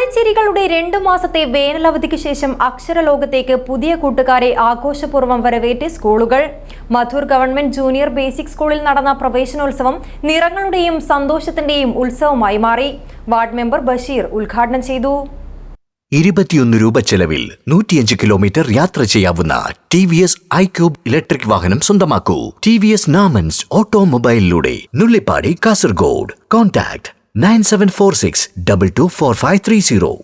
കളിച്ചിരികളുടെ രണ്ടു മാസത്തെ വേനലവധിക്ക് ശേഷം അക്ഷരലോകത്തേക്ക് പുതിയ കൂട്ടുകാരെ ആഘോഷപൂർവം വരവേറ്റ് സ്കൂളുകൾ. മധൂർ ഗവൺമെന്റ് ജൂനിയർ ബേസിക് സ്കൂളിൽ നടന്ന പ്രവേശനോത്സവം നിറങ്ങളുടെയും സന്തോഷത്തിന്റെയും ഉത്സവമായി മാറി. വാർഡ് മെമ്പർ ബഷീർ ഉദ്ഘാടനം ചെയ്തു. ഇരുപത്തിയൊന്ന് രൂപ ചെലവിൽ നൂറ്റിയഞ്ച് കിലോമീറ്റർ യാത്ര ചെയ്യാവുന്ന T V S iQube electric വാഹനം സ്വന്തമാക്കൂ. ടി വി എസ് നാമൻസ് ഓട്ടോമൊബൈലിലൂടെ Nullippady Kasaragod. Contact nine seven four six double two four five three zero.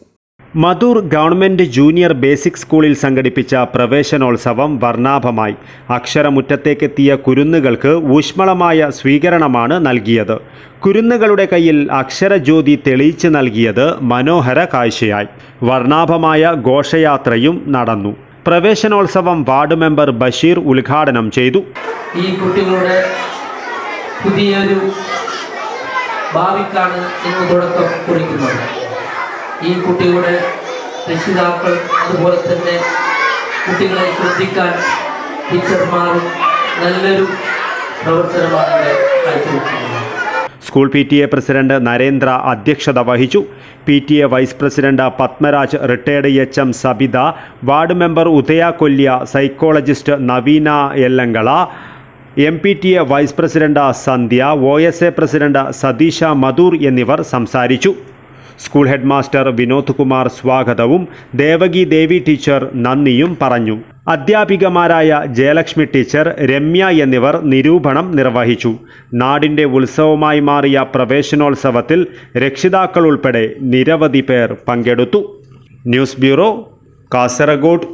Madhur government junior basic സ്കൂളിൽ സംഘടിപ്പിച്ച പ്രവേശനോത്സവം വർണാഭമായി. അക്ഷരമുറ്റത്തേക്കെത്തിയ കുരുന്നുകൾക്ക് ഊഷ്മളമായ സ്വീകരണമാണ് നൽകിയത്. കുരുന്നുകളുടെ കയ്യിൽ അക്ഷരജ്യോതി തെളിയിച്ച് നൽകിയത് മനോഹര കാഴ്ചയായി. വർണാഭമായ ഘോഷയാത്രയും നടന്നു. പ്രവേശനോത്സവം വാർഡ് മെമ്പർ ബഷീർ ഉദ്ഘാടനം ചെയ്തു. ഈ കുട്ടികളുടെ പുതിയൊരു ഭാവിക്കാണ് ഇന്ന് തുടക്കം കുറിക്കുന്നത്. ഈ കുട്ടികളുടെ രക്ഷിതാക്കൾ അതുപോലെ തന്നെ കുട്ടികളെ ശ്രദ്ധിക്കാൻ ടീച്ചർമാരും നല്ലൊരു പ്രവർത്തനമാണ് കാഴ്ചവെക്കുന്നത് school P T A president Narendra അധ്യക്ഷത വഹിച്ചു. P T A vice president Padmaraj retired H M Sabitha ward member Udaya Kolliya psychologist Naveena Ellankala M P T A vice president Sandhya O S A president Satheesha Madhur എന്നിവർ സംസാരിച്ചു. School head master Vinod Kumar സ്വാഗതവും ദേവകി ദേവി teacher നന്ദിയും പറഞ്ഞു. അധ്യാപികമാരായ Jayalakshmi teacher Ramya എന്നിവർ നിരൂപണം നിർവഹിച്ചു. നാടിന്റെ ഉത്സവമായി മാറിയ പ്രവേശനോത്സവത്തിൽ രക്ഷിതാക്കൾ ഉൾപ്പെടെ നിരവധി പേർ പങ്കെടുത്തു. News bureau Kasaragod.